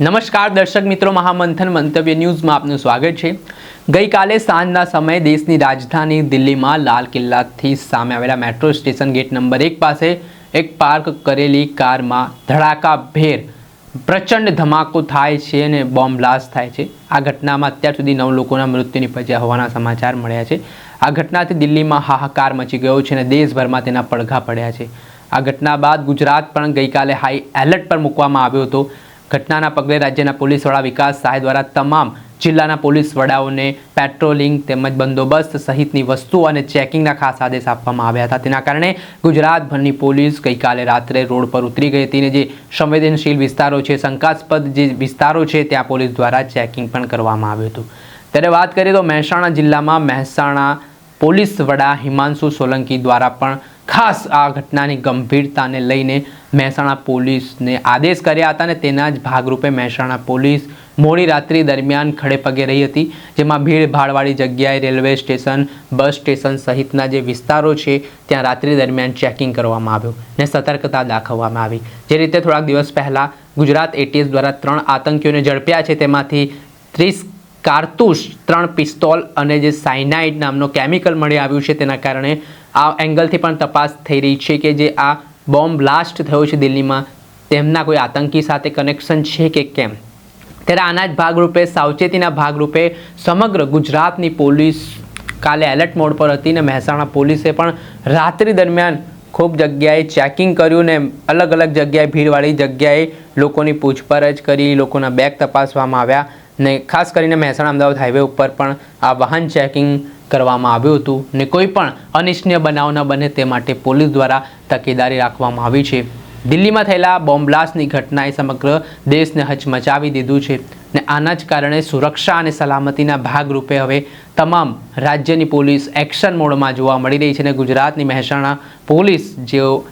નમસ્કાર, દર્શક મિત્રો, મહામંથન મંતવ્ય ન્યૂઝમાં આપનું સ્વાગત છે. ગઈકાલે સાંજના સમયે દેશની રાજધાની દિલ્હીમાં લાલ કિલ્લાથી સામે આવેલા મેટ્રો સ્ટેશન ગેટ નંબર એક પાસે એક પાર્ક કરેલી કારમાં ધડાકાભેર પ્રચંડ ધમાકો થાય છે અને બોમ્બ બ્લાસ્ટ થાય છે. આ ઘટનામાં અત્યાર સુધી નવ લોકોના મૃત્યુ નિપજ્યા હોવાના સમાચાર મળ્યા છે. આ ઘટનાથી દિલ્હીમાં હાહાકાર મચી ગયો છે અને દેશભરમાં તેના પડઘા પડ્યા છે. આ ઘટના બાદ ગુજરાત પણ ગઈકાલે હાઈ એલર્ટ પર મૂકવામાં આવ્યો હતો. ઘટનાના પગલે રાજ્યના પોલીસ વડા વિકાસ સહાય દ્વારા તમામ જિલ્લાના પોલીસ વડાઓને પેટ્રોલિંગ તેમજ બંદોબસ્ત સહિતની વસ્તુઓ અને ચેકિંગના ખાસ આદેશ આપવામાં આવ્યા હતા. તેના કારણે ગુજરાતભરની પોલીસ ગઈકાલે રાત્રે રોડ પર ઉતરી ગઈ હતી અને જે સંવેદનશીલ વિસ્તારો છે, શંકાસ્પદ જે વિસ્તારો છે, ત્યાં પોલીસ દ્વારા ચેકિંગ પણ કરવામાં આવ્યું હતું. ત્યારે વાત કરીએ તો મહેસાણા જિલ્લામાં મહેસાણા પોલીસ વડા હિમાંશુ સોલંકી દ્વારા પણ ખાસ આ ઘટનાની ગંભીરતાને લઈને મહેસાણા પોલીસને આદેશ કર્યા હતા અને તેના જ ભાગરૂપે મહેસાણા પોલીસ મોડી રાત્રિ દરમિયાન ખડે પગે રહી હતી, જેમાં ભીડ ભાડવાળી જગ્યાએ રેલવે સ્ટેશન, બસ સ્ટેશન સહિતના જે વિસ્તારો છે, ત્યાં રાત્રિ દરમિયાન ચેકિંગ કરવામાં આવ્યું ને સતર્કતા દાખવવામાં આવી. જે રીતે થોડાક દિવસ પહેલાં ગુજરાત એટીએસ દ્વારા ત્રણ આતંકીઓને ઝડપ્યા છે, તેમાંથી ત્રીસ કારતૂસ ત્રણ પિસ્તોલ અને જે સાયનાઇડ નામનો કેમિકલ મળી આવ્યું છે તેના કારણે આ એંગલથી પણ તપાસ થઈ રહી છે કે જે આ બોમ્બ બ્લાસ્ટ થયો છે દિલ્હીમાં, તેમના કોઈ આતંકી સાથે કનેક્શન છે કે કેમ? ત્યારે આના જ ભાગરૂપે, સાવચેતીના ભાગરૂપે સમગ્ર ગુજરાતની પોલીસ કાલે એલર્ટ મોડ પર હતી ને મહેસાણા પોલીસે પણ રાત્રિ દરમિયાન ખૂબ જગ્યાએ ચેકિંગ કર્યું ને અલગ અલગ જગ્યાએ ભીડવાળી જગ્યાએ લોકોની પૂછપરછ કરી, લોકોના બેગ તપાસવામાં આવ્યા. ને ખાસ કરીને મહેસાણા અમદાવાદ હાઈવે ઉપર પણ આ વાહન ચેકિંગ કરવામાં આવ્યું હતું ને કોઈ પણ અનિચ્છનીય બનાવ ન બને તે માટે પોલીસ દ્વારા તકેદારી રાખવામાં આવી છે. દિલ્હીમાં થયેલા બોમ્બ ઘટનાએ સમગ્ર દેશને હચમચાવી દીધું છે ને આના જ કારણે સુરક્ષા અને સલામતીના ભાગરૂપે હવે તમામ રાજ્યની પોલીસ એક્શન મોડમાં જોવા મળી રહી છે અને ગુજરાતની મહેસાણા પોલીસ જેઓ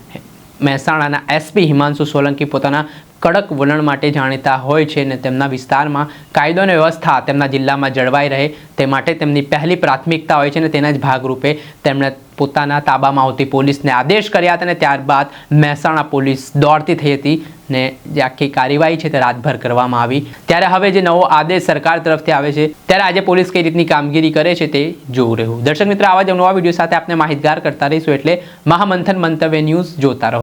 મહેસાણાના એસપી હિમાંશુ સોલંકી પોતાના કડક વલણ માટે જાણીતા હોય છે અને તેમના વિસ્તારમાં કાયદો અને વ્યવસ્થા તેમના જિલ્લામાં જળવાઈ રહે તે માટે તેમની પહેલી પ્રાથમિકતા હોય છે અને તેના જ ભાગરૂપે તેમણે પોતાના તાબામાં આવતી પોલીસને આદેશ કર્યા હતા અને ત્યારબાદ મહેસાણા પોલીસ દોડતી થઈ હતી ને જે આખી કાર્યવાહી છે તે રાતભર કરવામાં આવી. ત્યારે હવે જે નવો આદેશ સરકાર તરફથી આવે છે, ત્યારે આજે પોલીસ કઈ રીતની કામગીરી કરે છે તે જોવું રહ્યું. દર્શક મિત્ર, આવા જ નવા વીડિયો સાથે આપણે માહિતગાર કરતા રહીશું એટલે મહામંથન મંતવ્ય ન્યૂઝ જોતા રહો.